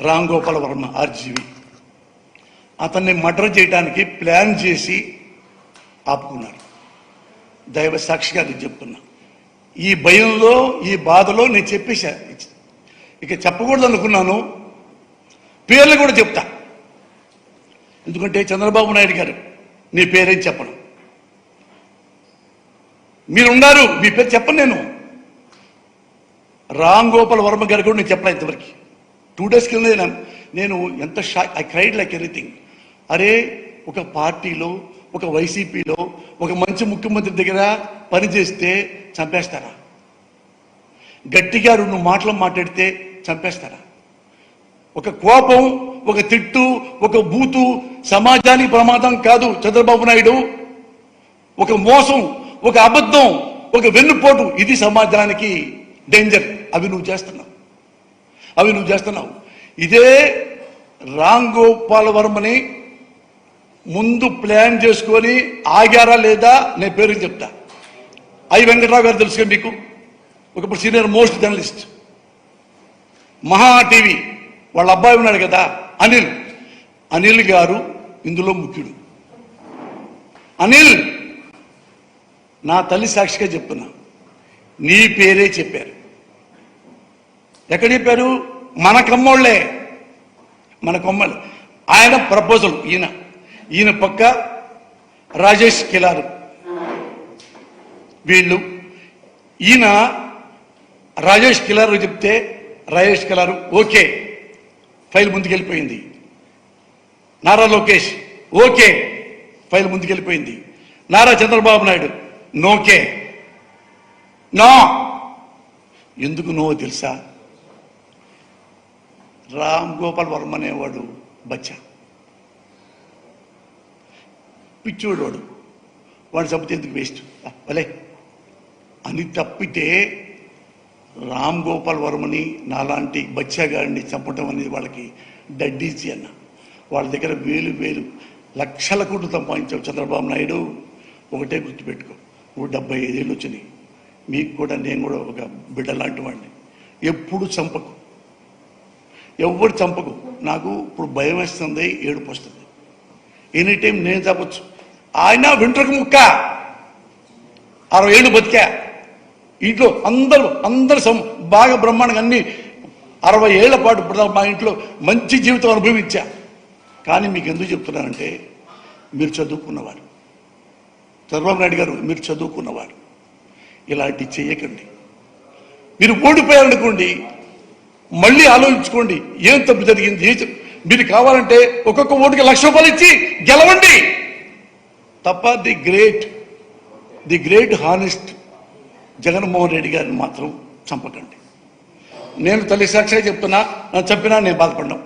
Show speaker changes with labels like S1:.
S1: Ram Gopal Varma RGV. అతన్ని murder చేయడానికి plan చేసి ఆపుకున్నారు. దైవ సాక్షిగా నేను చెప్తున్నా. ఈ భయంలో ఈ బాధలో నేను చెప్పేశా. ఇక చెప్పకూడదు అనుకున్నాను. పేర్లు కూడా చెప్తా. ఎందుకంటే చంద్రబాబు నాయుడు గారు నీ పేరేం చెప్పను. మీరున్నారు మీ పేరు చెప్పను నేను. రామ్ గోపాల్ వర్మ గారు కూడా నేను చెప్పలే ఇంతవరకు. టూ డేస్ కింద నేను- ఎంత shock I cried like anything అరే ఒక పార్టీలో ఒక వైసీపీలో ఒక మంచి ముఖ్యమంత్రి దగ్గర పనిచేస్తే చంపేస్తారా? గట్టిగా రెండు మాటలు మాట్లాడితే చంపేస్తారా? ఒక కోపం ఒక తిట్టు ఒక బూతు సమాజానికి ప్రమాదం కాదు చంద్రబాబు నాయుడు. ఒక మోసం ఒక అబద్ధం ఒక వెన్నుపోటు ఇది సమాజానికి డేంజర్ అవి నువ్వు చేస్తున్నావు. అవి నువ్వు చేస్తున్నావు. ఇదే రామ్ గోపాల్ వర్మని ముందు ప్లాన్ చేసుకొని ఆగారా లేదా నేను పేరు చెప్తా. ఐ వెంకట్రావు గారు తెలుసుగా మీకు? ఒకప్పుడు senior most journalist. Maha TV. వాళ్ళ అబ్బాయి ఉన్నాడు కదా అనిల్. అనిల్ గారు ఇందులో ముఖ్యుడు. అనిల్ నా తల్లి సాక్షిగా చెప్తున్నా. నీ పేరే చెప్పారు. ఎక్కడ చెప్పారు? మన కమ్మోళ్ళే మన కొమ్మలు ఆయన ప్రపోజల్ ఈయన. ఈయన పక్క రాజేష్ కిలారు. వీళ్ళు. ఈయన రాజేష్ కిలారు చెప్తే రాజేష్ కిలారు ఓకే. ఫైల్ ముందుకెళ్ళిపోయింది. నారా లోకేష్ ఓకే. ఫైల్ ముందుకెళ్ళిపోయింది. నారా చంద్రబాబు నాయుడు నోకే. నో. ఎందుకు నో తెలుసా? రామ్ గోపాల్ వర్మ అనేవాడు బచ్చా. పిచ్చోడు వాడు వాడు చంపితే ఎందుకు వేస్ట్ భలే. అని తప్పితే రామ్ గోపాల్ వర్మని నాలాంటి బచ్చా గారిని చంపడం అనేది వాళ్ళకి డడ్డీసి అన్న. వాళ్ళ దగ్గర వేలు వేలు లక్షల కోట్లు సంపాదించావు చంద్రబాబు నాయుడు. ఒకటే గుర్తుపెట్టుకో నువ్వు డెబ్బై ఐదేళ్ళు వచ్చినాయి. మీకు కూడా నేను కూడా ఒక బిడ్డ లాంటి వాడిని. ఎప్పుడు చంపకు. ఎవరు చంపకు. నాకు ఇప్పుడు భయం వేస్తుంది ఏడుపు వస్తుంది. ఎనీ టైం నేను చంపచ్చు. ఆయన వెంట్రుక ముక్క. అరవై ఏళ్ళు బతికా. ఇంట్లో అందరూ అందరు సం బాగా బ్రహ్మాండంగా అన్ని అరవై ఏళ్ళ పాటు మా ఇంట్లో మంచి జీవితం అనుభవించా. కానీ మీకు ఎందుకు చెప్తున్నానంటే మీరు చదువుకున్నవారు. చంద్రబాబు నాయుడు గారు మీరు చదువుకున్నవారు. ఇలాంటి చేయకండి. మీరు ఓడిపోయారనుకోండి మళ్ళీ ఆలోచించుకోండి ఏం తప్పు జరిగింది? ఏ మీరు కావాలంటే ఒక్కొక్క ఓటుకి లక్ష రూపాయలు ఇచ్చి గెలవండి. తప్ప the great the great honest Jaganmohan Reddy గారిని మాత్రం చంపకండి. నేను తల్లి సాక్షిగా చెప్తున్నా నన్ను చంపినా నేను బాధపడ్డాం